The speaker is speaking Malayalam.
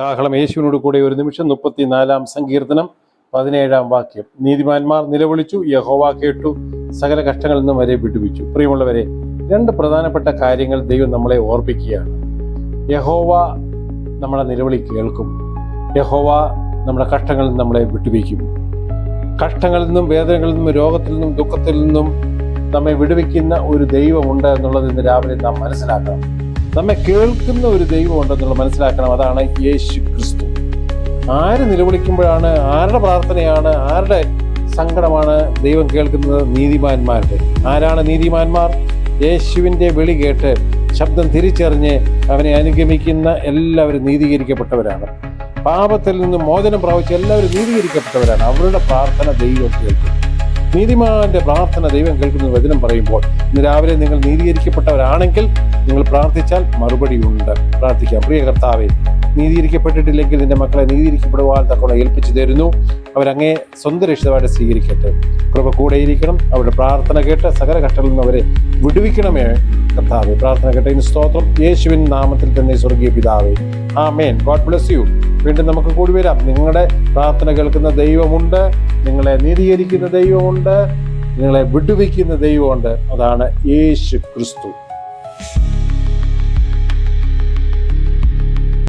കാഹളം യേശുവിനോട് കൂടെ ഒരു നിമിഷം മുപ്പത്തിനാലാം സങ്കീർത്തനം പതിനേഴാം വാക്യം. നീതിമാന്മാർ നിലവിളിച്ചു യഹോവ കേട്ടു സകല കഷ്ടങ്ങളിൽ നിന്നും വരെ വിടുവിച്ചു. പ്രിയമുള്ളവരെ രണ്ട് പ്രധാനപ്പെട്ട കാര്യങ്ങൾ ദൈവം നമ്മളെ ഓർപ്പിക്കുകയാണ്. യഹോവ നമ്മളെ നിലവിളി കേൾക്കും. യഹോവ നമ്മുടെ കഷ്ടങ്ങളിൽ നിന്ന് നമ്മളെ വിട്ടുവയ്ക്കും. കഷ്ടങ്ങളിൽ നിന്നും വേദനകളിൽ നിന്നും രോഗത്തിൽ നിന്നും ദുഃഖത്തിൽ നിന്നും നമ്മെ വിടുവിക്കുന്ന ഒരു ദൈവമുണ്ട് എന്നുള്ളത് ഇന്ന് രാവിലെ നാം മനസ്സിലാക്കണം. നമ്മെ കേൾക്കുന്ന ഒരു ദൈവം ഉണ്ടെന്നുള്ളത് മനസ്സിലാക്കണം. അതാണ് യേശു ക്രിസ്തു ആര് നിലവിളിക്കുമ്പോഴാണ് ആരുടെ പ്രാർത്ഥനയാണ് ആരുടെ സങ്കടമാണ് ദൈവം കേൾക്കുന്നത്? നീതിമാന്മാരുടെ. ആരാണ് നീതിമാന്മാർ? യേശുവിന്റെ വിളി കേട്ട് ശബ്ദം തിരിച്ചറിഞ്ഞ് അവനെ അനുഗമിക്കുന്ന എല്ലാവരും നീതീകരിക്കപ്പെട്ടവരാണ്. പാപത്തിൽ നിന്ന് മോചനം പ്രാപിച്ച എല്ലാവരും നീതീകരിക്കപ്പെട്ടവരാണ്. അവരുടെ പ്രാർത്ഥന ദൈവം കേൾക്കും നീതിമാന്റെ പ്രാർത്ഥന ദൈവം കേൾക്കുന്ന വചനം പറയുമ്പോൾ ഇന്ന് രാവിലെ നിങ്ങൾ നീതീകരിക്കപ്പെട്ടവരാണെങ്കിൽ നിങ്ങൾ പ്രാർത്ഥിച്ചാൽ മറുപടി ഉണ്ട്. പ്രാർത്ഥിക്കാം. പ്രിയ കർത്താവെ നീതിയിരിക്കപ്പെട്ടിട്ടില്ലെങ്കിൽ നിന്റെ മക്കളെ നീതിയിരിക്കപ്പെടുവാൻ തക്കോളം ഏൽപ്പിച്ചു തരുന്നു. അവരങ്ങേ സ്വന്തം രക്ഷിതമായിട്ട് സ്വീകരിക്കട്ടെ. കൃപ കൂടെയിരിക്കണം അവരുടെ പ്രാർത്ഥന കേട്ട് സകല കഷ്ടങ്ങളിൽ നിന്ന് അവരെ വിടുവിക്കണമേ കർത്താവെ. പ്രാർത്ഥന കേട്ട ഇന്ന് സ്തോത്രം. യേശുവിൻ നാമത്തിൽ തന്നെ സ്വർഗീയ പിതാവേ. ആ മേൻ ഗോഡ് ബ്ലസ് യു. വീണ്ടും നമുക്ക് കൂടി വരാം. നിങ്ങളുടെ പ്രാർത്ഥന കേൾക്കുന്ന ദൈവമുണ്ട്. നിങ്ങളെ നീതീകരിക്കുന്ന ദൈവമുണ്ട്. നിങ്ങളെ വിടുവിക്കുന്ന ദൈവമുണ്ട്. അതാണ് യേശു ക്രിസ്തു.